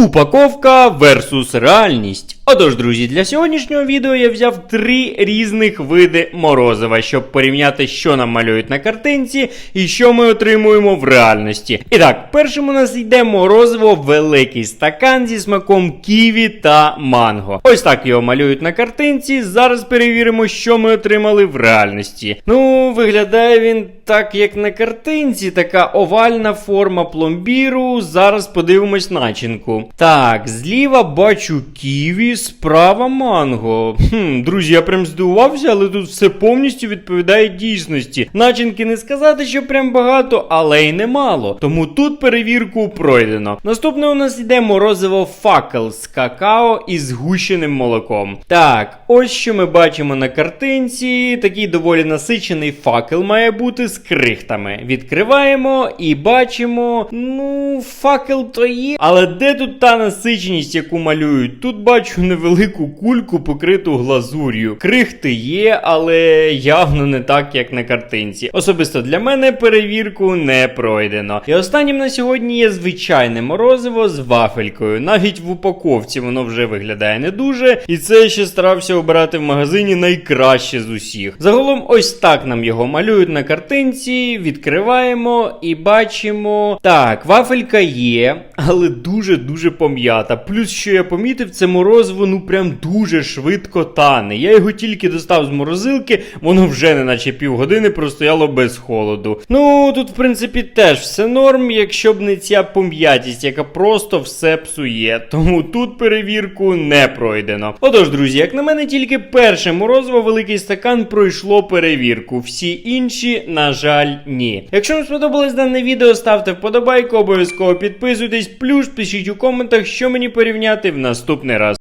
Упаковка versus реальність. Отож, друзі, для сьогоднішнього відео я взяв три різних види морозива, щоб порівняти, що нам малюють на картинці і що ми отримуємо в реальності. І так, першим у нас йде морозиво великий стакан зі смаком ківі та манго. Ось так його малюють на картинці. Зараз перевіримо, що ми отримали в реальності. Ну, виглядає він так, як на картинці, така овальна форма пломбіру. Зараз подивимось начинку. Так, зліва бачу ківі, справа манго. Хм, друзі, я прям здивувався, але тут все повністю відповідає дійсності. Начинки не сказати, що прям багато, але й немало. Тому тут перевірку пройдено. Наступне у нас йде морозиво факел з какао і згущеним молоком. Так, ось що ми бачимо на картинці. Такий доволі насичений факел має бути з крихтами. Відкриваємо і бачимо. Ну, факел то є. Але де тут та насиченість, яку малюють? Тут бачу невелику кульку, покриту глазур'ю. Крихти є, але явно не так, як на картинці. Особисто для мене перевірку не пройдено. І останнім на сьогодні є звичайне морозиво з вафелькою. Навіть в упаковці воно вже виглядає не дуже. І це ще старався обирати в магазині найкраще з усіх. Загалом, ось так нам його малюють на картинці. Відкриваємо і бачимо. Так, вафелька є, але дуже-дуже пом'ята. Плюс, що я помітив, це морозиво ну прям дуже швидко тане. Я його тільки достав з морозилки, воно вже не наче півгодини простояло без холоду. Ну, тут, в принципі, теж все норм, якщо б не ця пом'ятість, яка просто все псує. Тому тут перевірку не пройдено. Отож, друзі, як на мене, тільки перше морозиво великий стакан пройшло перевірку. Всі інші, на жаль, ні. Якщо вам сподобалось дане відео, ставте вподобайку, обов'язково підписуйтесь, плюс пишіть у коментах, що мені порівняти в наступний раз.